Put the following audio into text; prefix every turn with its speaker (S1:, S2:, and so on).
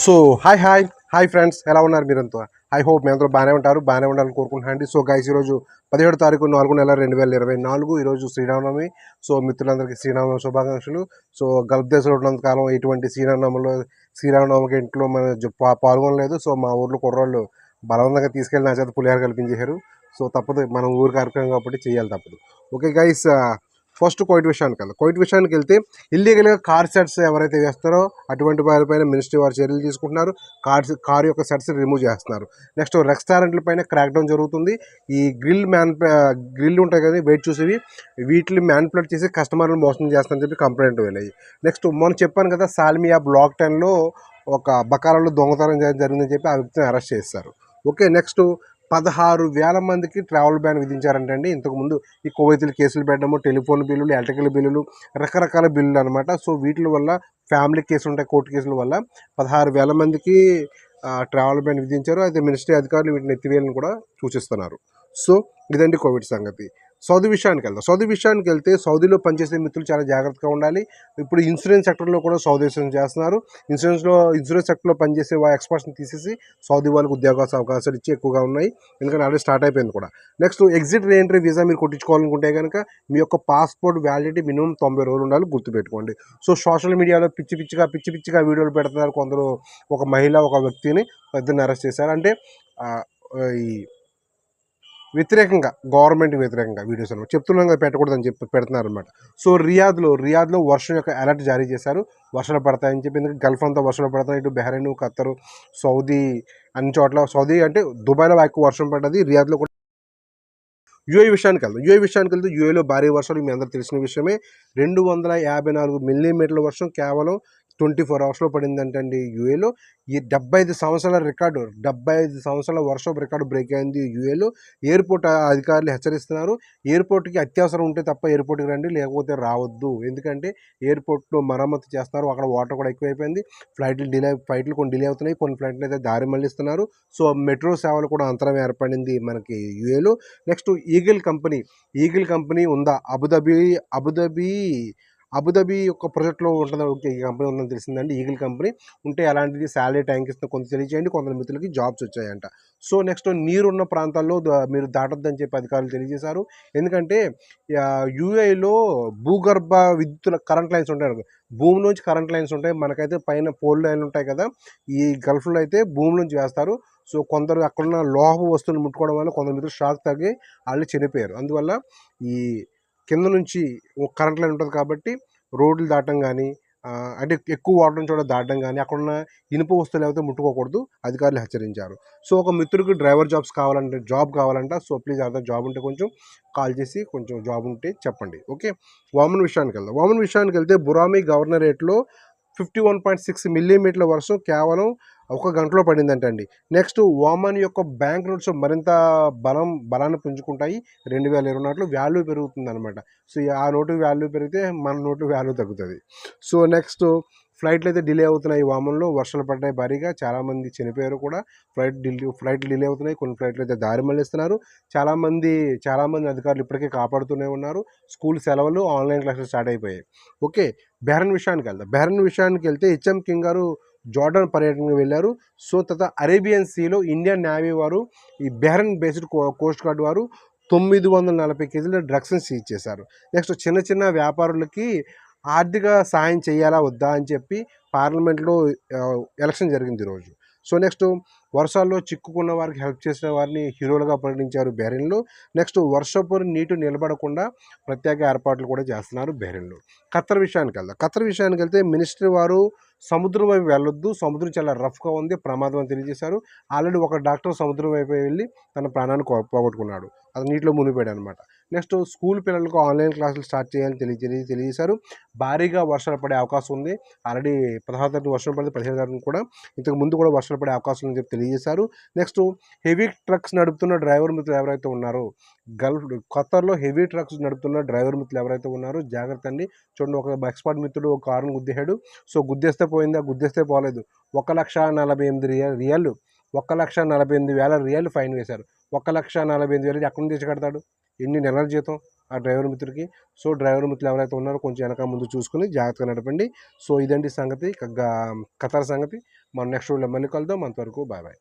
S1: So hi hi hi friends ఎలా ఉన్నారు మీరంతా? ఐ హోప్ మీ అందరూ బాగానే ఉంటారు బాగానే ఉండాలని కోరుకుంటున్నాండి సో గైస్ ఈరోజు పదిహేడు తారీఖు నాలుగు నెల రెండు వేల ఇరవై నాలుగు ఈరోజు శ్రీరామనవమి. సో మిత్రులందరికీ శ్రీరామనవమి శుభాకాంక్షలు. సో గల్ఫ్ దేశంలో ఉన్నంత కాలం ఎటువంటి శ్రీరామనవమిలో శ్రీరామనవమికి ఇంట్లో మన పాల్గొనలేదు. సో మా ఊర్లో కుర్రోళ్ళు బలవంతంగా తీసుకెళ్ళి నా చేత పులిహార కల్పించేశారు. సో తప్పదు. మనం ఊరు కార్యక్రమం కాబట్టి చేయాలి తప్పదు. ఓకే గైస్ ఫస్ట్ కోయిట్ విషయానికి వెళ్దాం. కోయిట్ విషయానికి వెళ్తే ఇల్లీగల్గా కార్ సెట్స్ ఎవరైతే వేస్తారో అటువంటి వారిపైన మినిస్ట్రీ వారు చర్యలు తీసుకుంటున్నారు. కార్ కార్ యొక్క సెట్స్ రిమూవ్ చేస్తున్నారు. నెక్స్ట్ రెస్టారెంట్ల పైన క్రాక్ డౌన్ జరుగుతుంది. ఈ గ్రిల్ మ్యాన్ గ్రిల్ ఉంటాయి కదా వెయిట్ చూసేవి. వీటిని మ్యాన్పులేట్ చేసి కస్టమర్లను మోసం చేస్తారని చెప్పి కంప్లైంట్ వెళ్ళాయి. నెక్స్ట్ మొన్న చెప్పాను కదా సాల్మియా బ్లాక్ టెన్లో ఒక బకాలలో దొంగతనం జరిగిందని చెప్పి ఆ వ్యక్తిని అరెస్ట్ చేస్తారు ఓకే నెక్స్ట్ పదహారు వేల మందికి ట్రావెల్ బ్యాన్ విధించారంటే అండి ఇంతకుముందు ఈ కోవైతులు కేసులు పెట్టడము టెలిఫోన్ బిల్లులు ఎలక్ట్రికల్ బిల్లులు రకరకాల బిల్లులు అనమాట సో వీటి వల్ల ఫ్యామిలీ కేసులు ఉంటాయి కోర్టు కేసుల వల్ల పదహారు వేల మందికి ట్రావెల్ బ్యాన్ విధించారు. అయితే మినిస్ట్రీ అధికారులు వీటిని ఎత్తివేయాలని కూడా సూచిస్తున్నారు. సో ఇదండి కోవిడ్ సంగతి. సౌదీ విషయానికి వెళ్దాం. సౌదీ విషయానికి వెళ్తే సౌదీలో పనిచేసే మిత్రులు చాలా జాగ్రత్తగా ఉండాలి. ఇప్పుడు ఇన్సూరెన్స్ సెక్టర్లో కూడా సౌదీ చేస్తున్నారు. ఇన్సూరెన్స్లో ఇన్సూరెన్స్ సెక్టర్లో పనిచేసే ఎక్స్పర్ట్స్ని తీసేసి సౌదీ వాళ్ళకి ఉద్యోగ అవకాశాలు ఇచ్చి ఎక్కువగా ఉన్నాయి. ఎందుకంటే ఆల్రెడీ స్టార్ట్ అయిపోయింది కూడా. నెక్స్ట్ ఎగ్జిట్ రీఎంట్రీ వీసా మీరు కొట్టించుకోవాలనుకుంటే కనుక మీ యొక్క పాస్పోర్ట్ వ్యాలిడిటీ మినిమం తొంభై రోజులు ఉండాలి గుర్తుపెట్టుకోండి. సో సోషల్ మీడియాలో పిచ్చి పిచ్చిగా పిచ్చి పిచ్చిగా వీడియోలు పెడుతున్నారు కొందరు. ఒక మహిళ ఒక వ్యక్తిని ఇద్దరిని అరెస్ట్ చేశారు. అంటే ఈ వ్యతిరేకంగా గవర్నమెంట్ వ్యతిరేకంగా వీడియోస్ అనమాట చెప్తున్నాం కదా పెట్టకూడదని చెప్పి పెడుతున్నారు అనమాట సో రియాద్లో రియాద్లో వర్షం యొక్క అలర్ట్ జారీ చేశారు. వర్షాలు పడతాయని చెప్పి ఎందుకంటే గల్ఫ్ అంతా వర్షాలు పడతాయి. ఇటు బెహ్రెయిన్ ఖత్తరు సౌదీ అన్ని చోట్ల సౌదీ అంటే దుబాయ్లో ఎక్కువ వర్షం పడ్డది. రియాద్లో కూడా యూఏ విషయానికి వెళ్దాం. యూఏ విషయానికి వెళ్తే యూఏలో భారీ వర్షాలు మీ అందరూ తెలిసిన విషయమే. రెండు వందల యాభై నాలుగు మిల్లీమీటర్ల వర్షం కేవలం ట్వంటీ ఫోర్ అవర్స్లో పడిందంటండి యూఏలో. ఈ డెబ్బై ఐదు సంవత్సరాల రికార్డు డెబ్బై ఐదు సంవత్సరాల వర్షపు రికార్డు బ్రేక్ అయింది యూఏలో. ఎయిర్పోర్ట్ అధికారులు హెచ్చరిస్తున్నారు. ఎయిర్పోర్ట్కి అత్యవసరం ఉంటే తప్ప ఎయిర్పోర్ట్కి రండి లేకపోతే రావద్దు. ఎందుకంటే ఎయిర్పోర్ట్లో మరమ్మతు చేస్తున్నారు. అక్కడ వాటర్ కూడా ఎక్కువైపోయింది. ఫ్లైట్లు డిలే ఫ్లైట్లు కొన్ని డిలే అవుతున్నాయి. కొన్ని ఫ్లైట్లు అయితే దారి మళ్ళిస్తున్నారు. సో మెట్రో సేవలు కూడా అంతరం ఏర్పడింది మనకి యూఏలో. Next Eagle company Eagle company ఉందా? Abu Dhabi Abu Dhabi Abu Dhabi యొక్క ప్రాజెక్ట్లో ఉంటుంది? ఈ కంపెనీ ఉందని తెలిసిందండి. Eagle company. ఉంటే అలాంటిది శాలరీ ట్యాంక్ ఇస్తున్న కొంత తెలియజేయండి. కొందరు మిత్రులకి జాబ్స్ వచ్చాయంట. సో నెక్స్ట్ నీరున్న ప్రాంతాల్లో మీరు దాటొద్దని చెప్పి అధికారులు తెలియజేశారు. ఎందుకంటే యూఏలో భూగర్భ విద్యుత్ కరెంట్ లైన్స్ ఉంటాయి భూమి నుంచి కరెంట్ లైన్స్ ఉంటాయి. మనకైతే పైన పోల్ లైన్లు ఉంటాయి కదా ఈ గల్ఫ్లో అయితే భూమి నుంచి వేస్తారు. సో కొందరు అక్కడున్న లోహ వస్తువులు ముట్టుకోవడం వల్ల కొందరు మిత్రులు షాక్ తగ్గి వాళ్ళు చనిపోయారు. అందువల్ల ఈ కింద నుంచి కరెంట్ లైన్ ఉంటుంది కాబట్టి రోడ్లు దాటం కానీ అంటే ఎక్కువ వాటర్ నుంచి కూడా దాటడం కానీ అక్కడున్న ఇనుప వస్తువులు లేకపోతే ముట్టుకోకూడదు అధికారులు హెచ్చరించారు. సో ఒక మిత్రుడికి డ్రైవర్ జాబ్స్ కావాలంటే జాబ్ కావాలంట సో ప్లీజ్ అర్థం జాబ్ ఉంటే కొంచెం కాల్ చేసి కొంచెం జాబ్ ఉంటే చెప్పండి. ఓకే? వామన్ విషయానికి వెళ్దాం. వామన్ విషయానికి వెళ్తే బురామి గవర్నరేట్లో ఫిఫ్టీ వన్ పాయింట్ సిక్స్ మిల్లీమీటర్ల వర్షం కేవలం ఒక గంటలో పడిందంటండి. నెక్స్ట్ వామన్ యొక్క బ్యాంక్ నోట్స్ మరింత బలం బలాన్ని పుంజుకుంటాయి. రెండు వేల ఇరవై నాట్లో వాల్యూ పెరుగుతుంది అనమాట సో ఆ నోటు వాల్యూ పెరిగితే మన నోటు వాల్యూ తగ్గుతుంది. సో నెక్స్ట్ ఫ్లైట్లు అయితే డిలే అవుతున్నాయి వామన్లో. వర్షాలు పడ్డాయి భారీగా. చాలామంది చనిపోయారు కూడా. ఫ్లైట్ డిలే ఫ్లైట్లు డిలే అవుతున్నాయి. కొన్ని ఫ్లైట్లు అయితే దారి మళ్ళిస్తున్నారు. చాలామంది చాలామంది అధికారులు ఇప్పటికే కాపాడుతూనే ఉన్నారు. స్కూల్ సెలవులు ఆన్లైన్ క్లాసులు స్టార్ట్ అయిపోయాయి. ఓకే. బెహరన్ విషయానికి వెళ్దాం. బెహరన్ విషయానికి వెళ్తే హెచ్ఎం కింగ్ గారు జార్డన్ పర్యటనకు వెళ్ళారు. సో తర్వాత అరేబియన్ సీలో ఇండియన్ నేవీ వారు ఈ బెహ్రన్ బేస్డ్ కోస్ట్ గార్డ్ వారు తొమ్మిది వందల నలభై కేజీల డ్రగ్స్ని సీజ్ చేశారు. నెక్స్ట్ చిన్న చిన్న వ్యాపారులకి ఆర్థిక సహాయం చేయాలా వద్దా అని చెప్పి పార్లమెంట్లో ఎలక్షన్ జరిగింది ఈరోజు సో నెక్స్ట్ వర్షాల్లో చిక్కుకున్న వారికి హెల్ప్ చేసిన వారిని హీరోలుగా పరిగణించారు బెహ్రెన్లో. నెక్స్ట్ వర్షపు నీటు నిలబడకుండా ప్రత్యేక ఏర్పాట్లు కూడా చేస్తున్నారు బెహ్రెన్లో. ఖత్తర్ విషయానికి వెళ్దాం. ఖత్తర్ విషయానికి వెళ్తే మినిస్టర్ వారు సముద్రం వైపు వెళ్ళొద్దు. సముద్రం చాలా రఫ్గా ఉంది. ప్రమాదం అని తెలియజేశారు. ఆల్రెడీ ఒక డాక్టర్ సముద్రం వైపు వెళ్ళి తన ప్రాణాన్ని పోగొట్టుకున్నాడు. అది నీటిలో మునిగిపోయాడు అనమాట నెక్స్ట్ స్కూల్ పిల్లలకు ఆన్లైన్ క్లాసులు స్టార్ట్ చేయాలని తెలియ తెలియ- తెలియజేశారు. భారీగా వర్షాలు పడే అవకాశం ఉంది. ఆల్రెడీ పదహారు తారీఖు వర్షం పడింది. పదిహేను తారీఖు కూడా ఇంతకు ముందు కూడా వర్షాలు పడే అవకాశం ఉందని చెప్పి తెలియజేశారు. నెక్స్ట్ హెవీ ట్రక్స్ నడుపుతున్న డ్రైవర్ మిత్రులు ఎవరైతే ఉన్నారో గల్ఫ్ ఖతర్లో హెవీ ట్రక్స్ నడుపుతున్న డ్రైవర్ మిత్రులు ఎవరైతే ఉన్నారో జాగ్రత్త అండి. చూడండి ఒక ఎక్స్పర్ట్ మిత్రుడు ఒక కారును గుద్దేశాడు. సో గుద్దేస్తే పోయిందా గుద్దేస్తే పోలేదు. ఒక లక్ష నలభై ఎనిమిది రియల్ రియల్ ఒక లక్ష నలభై ఎనిమిది వేల రియల్ ఫైన్ వేశారు. ఒక లక్ష నలభై ఎనిమిది వేలు ఎక్కడి నుంచి తెచ్చి కడతాడు? ఎన్ని నెలల జీతం ఆ డ్రైవర్ మిత్రుడికి? సో డ్రైవర్ మిత్రులు ఎవరైతే ఉన్నారో కొంచెం వెనక ముందు చూసుకుని జాగ్రత్తగా నడపండి. సో ఇదండి సంగతి. కథల సంగతి. మనం నెక్స్ట్ రోజులో మళ్ళీ కలుద్దాం. అంతవరకు బాయ్ బాయ్.